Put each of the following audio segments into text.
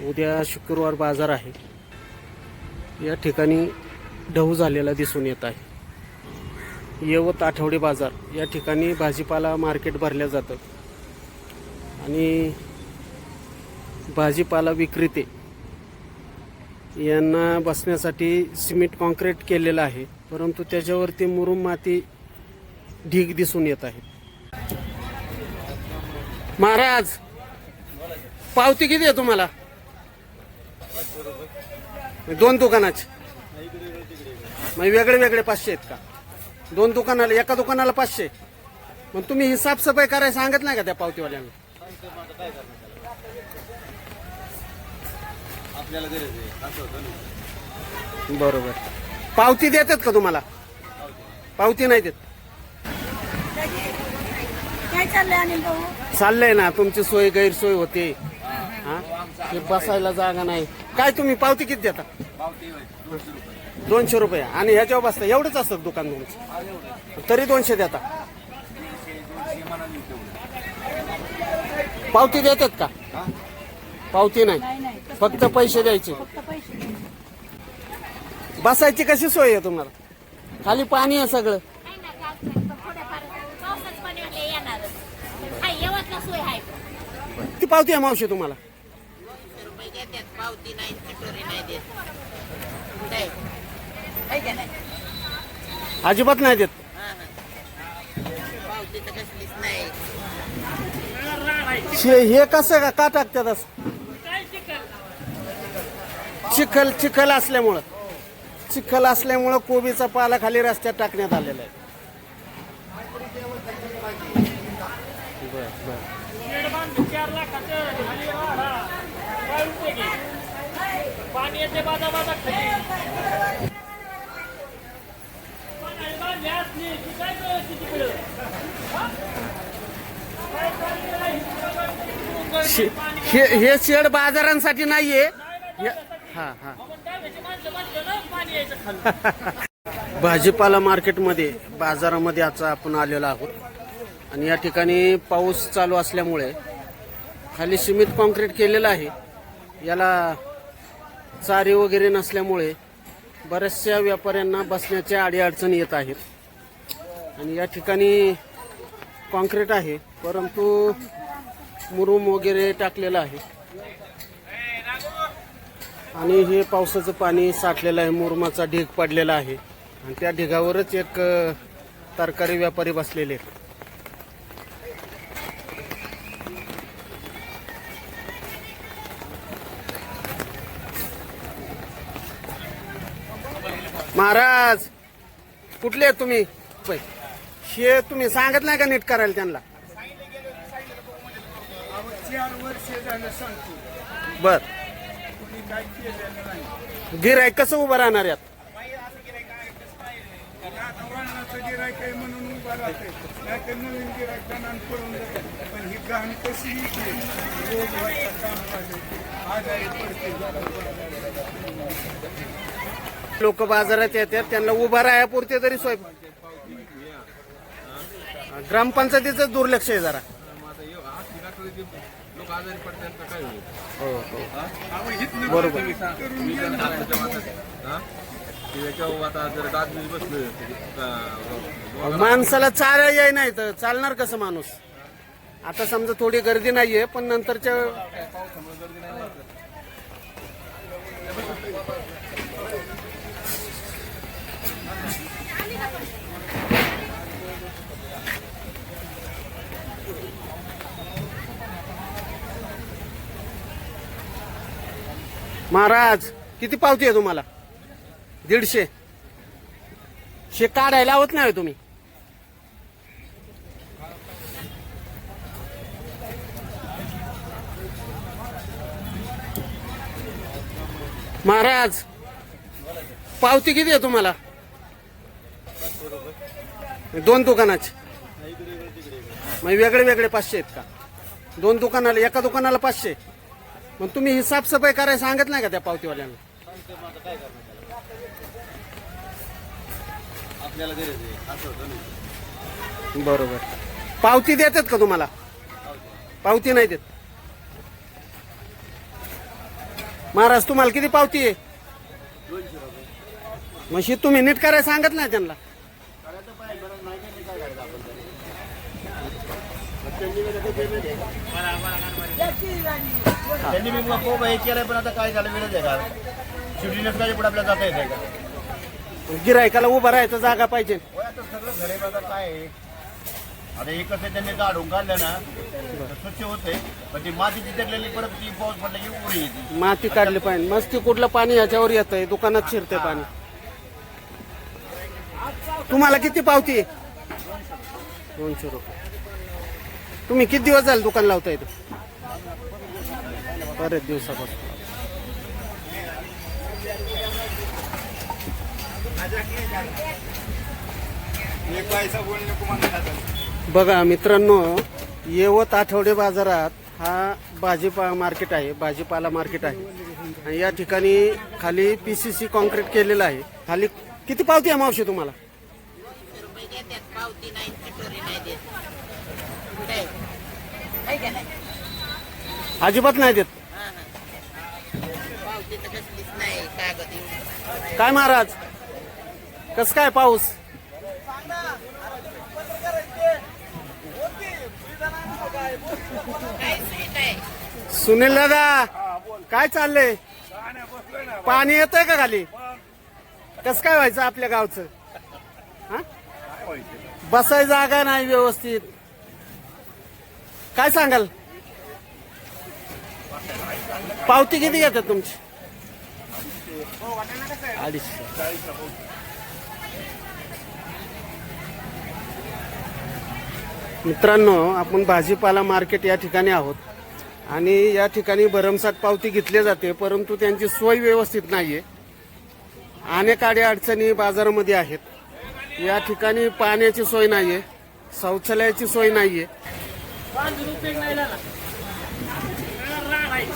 उद्या शुक्रवार बाजार आहे. या ठिकाणी ढऊ झालेला दिसून येत आहे. यवत आठवडे बाजार या ठिकाणी भाजीपाला मार्केट भरल्या जातं. आणि भाजीपाला विक्रेते यांना बसण्यासाठी सिमेंट कॉन्क्रीट केलेलं आहे परंतु त्याच्यावरती मुरुम माती ढीग दिसून येत आहे. महाराज पावती किती आहे तुम्हाला? दोन दुकानाचे. मग वेगळे वेगळे पाचशे आहेत का? दोन दुकानाला एका दुकानाला पाचशे. मग तुम्ही ही साफसफाई करायला सांगत नाही का त्या पावतीवाल्यांना? आपल्याला गरज आहे. असं होतं ना. बरोबर. पावती देतात का तुम्हाला? पावती नाही देत. काय चाललंय अनिल भाऊ? चाललंय ना तुमची सोय गैरसोय होते. हा. ते बसायला जागा नाही. काय तुम्ही पावती किती देता? दोनशे रुपये. आणि ह्याच्यावर बसता एवढंच असतं दुकान तुमचं तरी दोनशे देता. पावती देतात का? पावती नाही. फक्त पैसे द्यायचे. बसायची कशी सोय आहे तुम्हाला? खाली पाणी आहे सगळं. ती पावती आहे मावशी तुम्हाला. देतात पावती नाही कटोरी नाही देत. काय आहे का नाही? अजिबात नाही देत. हा हा. पावती तर कसलीच नाही. शे- हे कसं का का टाकतात असं? चिखल चिखल असल्यामुळं. चिखल असल्यामुळं कोबीचा पाला खाली रस्त्यात टाकण्यात आलेला आहे. बर बर. शे- हे हे शेड बाजारांसाठी नाहीये. हा हा भाजीपाला मार्केटमध्ये बाजारामध्ये आता आपण आलेलो आहोत. आणि या ठिकाणी पाऊस चालू असल्यामुळे खाली सीमित कॉन्क्रीट केलेलं आहे. याला चारी वगैरे नसल्यामुळे बऱ्याचशा व्यापाऱ्यांना बसण्याच्या अडीअडचणी येत आहेत. आणि या ठिकाणी कॉन्क्रीट आहे परंतु मुरुम वगैरे टाकलेलं आहे. आणि हे पावसाचं पाणी साठलेलं आहे मुरुमाचा ढीग पडलेला आहे. आणि त्या ढिगावरच एक तरकारी व्यापारी बसलेले आहेत. महाराज कुठले आहेत तुम्ही? पै हे तुम्ही सांगत नाही का नीट करायला त्यांना? चार वर्ष झालं सांगतो बर. कुणी काय केलेलं नाही कसं उभं राहणार यात? आता वळणाचं गिरायक आहे म्हणून उभा राहते नाही नवीन गिरायक पण ही घाण कशी इथे व्हायचं काम झाले आजारी पडते लोक बाजारात येतात त्यांना उभा राहापुरते तरी सोय. ग्रामपंचायतीचं दुर्लक्ष आहे जरा. हो हो. बरोबर. माणसाला चारा याय नाही तर चालणार कसं माणूस? आता समजा थोडी गर्दी नाहीये पण नंतरच्या महाराज किती पावती आहे तुम्हाला? दीडशे. शे काढायला लावत नाही तुम्ही. महाराज पावती किती आहे तुम्हाला? दोन दुकानाचे. मग वेगळे वेगळे पाचशे आहेत का? दोन दुकानाला एका दुकानाला पाचशे? मग तुम्ही ही साफसफाई करायला सांगत नाही का त्या पावतीवाल्यांना? आपल्याला गरज आहे. असं होतं ना. बरोबर. पावती देतात का तुम्हाला? पावती नाही देत. महाराज तुम्हाला किती पावती आहे? मग ही तुम्ही नीट करायला सांगत नाही त्यांना? त्यांनी मी मग खूप हे केलंय पण आता काय झालं विरोध आहे का? शिवजीनच काय पुढे आपल्याला जाता येते का? गिरायकाला उभं राहायचं जागा पाहिजे. होय, आता सगळं घरे बघा काय आहे? आता एकच आहे त्यांनी काढून काढलं ना तर स्वच्छ होते पण ती माती चिटकलेली परत ती पाऊस पडला की उडी येते. माती काढली पाहिजे. मस्ती कुठलं पाणी ह्याच्यावर येतंय? दुकानात शिरते पाणी. तुम्हाला किती पावती आहे? दोनशे रुपये. तुम्ही किती दिवस झाले दुकान लावता इथं? बरेच दिवसापासून. एक पैसा बोलणे बघा मित्रांनो येवत आठवडे बाजारात हा भाजीपा मार्केट आहे भाजीपाला मार्केट आहे. आणि या ठिकाणी खाली पीसीसी कॉन्क्रीट केलेलं आहे. खाली किती पावती आहे मावशी तुम्हाला? पावती नाही चिटोरी नाही देत. नाही अजिबात नाही देत. काय महाराज? कस काय पाऊस? सुनील दादा काय चाललंय? पाणी येतंय का खाली? कस काय व्हायचं आपल्या गावचं? बसाय जागा नाही व्यवस्थित. काय सांगाल? पावती किती घेतात तुमची? अडीचशे मित्रांनो आपण भाजीपाला मार्केट या ठिकाणी आहोत. आणि या ठिकाणी भरमसाठ पावती घेतली जाते परंतु त्यांची सोय व्यवस्थित नाहीये. अनेक अडी अडचणी बाजारामध्ये आहेत. या ठिकाणी पाण्याची सोय नाहीये शौचालयाची सोय नाहीये.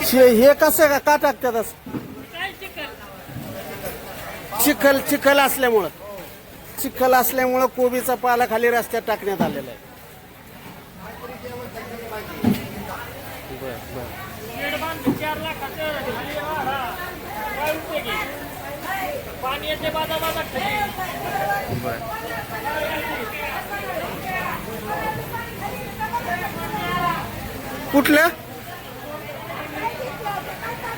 शे- हे कसं का? का टाकतात असं? चिखल चिखल असल्यामुळं. चिखल असल्यामुळं कोबीचा पाला खाली रस्त्यात टाकण्यात आलेला आहे. बर बर. कुठलं?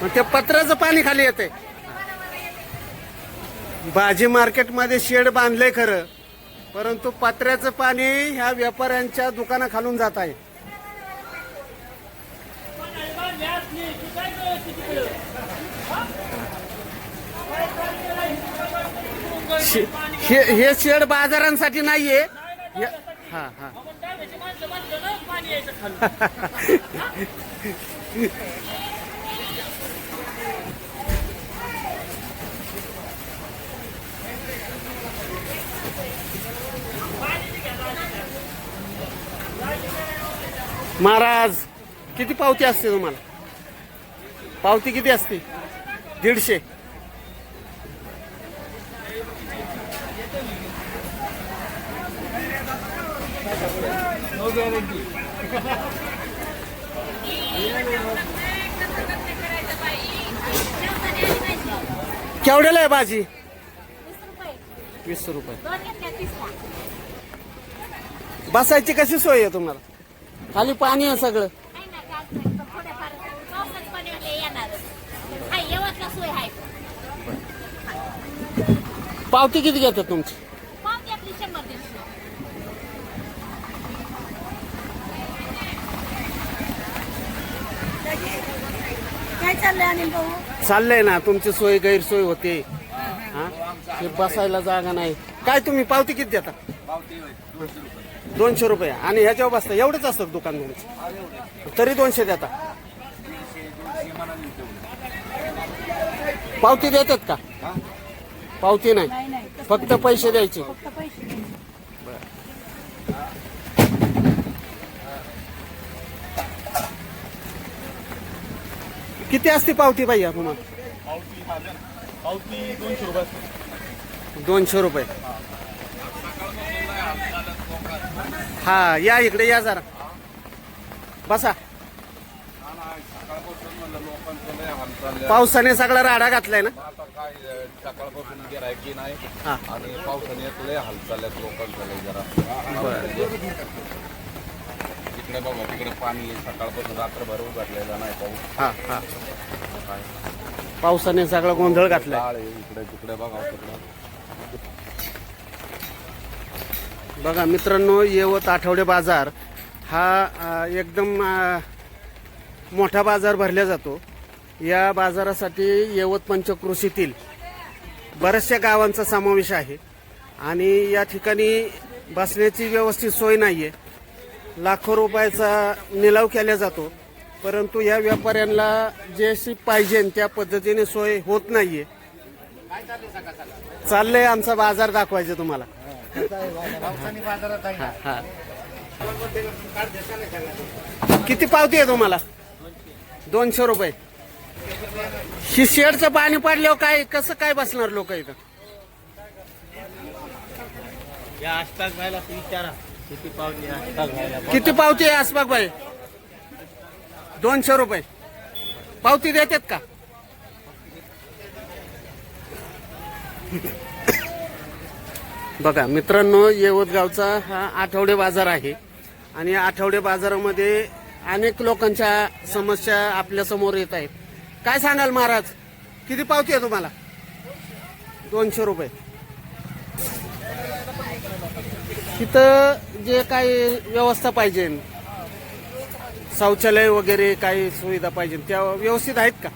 मग ते पत्राचं पाणी खाली येते भाजी मार्केटमध्ये शेड बांधले खरं परंतु पत्र्याचं पाणी ह्या व्यापाऱ्यांच्या दुकाना खालून जात आहे. हे शेड बाजारांसाठी नाहीये. हे- हा. हा महाराज किती पावती असते तुम्हाला? पावती किती असते दीडशे. केवढ्याला आहे भाजी? वीस रुपये. वीस रुपये दोन घेतल्या तीसला बसायची कशी सोय आहे तुम्हाला? खाली पाणी आहे सगळं. ना पावती किती घेतात तुमची पावती आपली शंभर दीडशे काय चाललंय अनिल भाऊ? चाललंय ना तुमची सोय गैरसोय होते. हा? हे बसायला जागा नाही. काय तुम्ही पावती किती देता? दोनशे रुपये. आणि ह्याच्यावर बसता एवढंच असतं दुकान तुमचं तरी दोनशे देता. पावती देतात का? पावती नाही. फक्त पैसे द्यायचे. किती असते पावती पाहिजे पावती दोनशे रुपये दोनशे रुपये. हा या इकडे या जरा. बसा. पावसाने सगळा राडा घातलाय ना? आता काय सकाळपासून गिरायकी नाही. हा. आणि पावसाने लय हाल चालल्यात लोकांचं लय जरा. इकडे बघा तिकडे पाणी सकाळपासून रात्रभर उघडलेलं नाही पाऊस. हा हा. पावसाने सगळा गोंधळ आहे इकडे तिकडे बघा तिकडे. बघा मित्रांनो येवत आठवडे बाजार हा अ, एकदम अ, मोठा बाजार भरला जातो. या बाजारासाठी येवत पंचकृषीतील बऱ्याचशा गावांचा समावेश आहे. आणि या ठिकाणी बसण्याची व्यवस्थित सोय नाही आहे लाखो रुपयाचा निलाव केला जातो. परंतु या व्यापाऱ्यांना जे अशी पाहिजे त्या पद्धतीने सोय होत नाहीये. चाललंय आमचा बाजार दाखवायचा तुम्हाला. किती पावती आहे तुम्हाला? दोनशे रुपये. ही शेडचं पाणी पडल्यावर काय कसं काय बसणार लोक इथं? या आसपास व्हायला विचारा. किती पावती आहे? आसबाग बाई दोनशे रुपये. पावती देतात का? बघा मित्रांनो येवतगावचा हा आठवडे बाजार आहे. आणि आठवडे बाजारामध्ये अनेक लोकांच्या समस्या आपल्यासमोर येत आहेत. काय सांगाल महाराज? किती पावती आहे तुम्हाला? दोनशे रुपये. तिथं जे काही व्यवस्था पाहिजे शौचालय वगैरे काही सुविधा पाहिजे त्या व्यवस्थित आहेत का?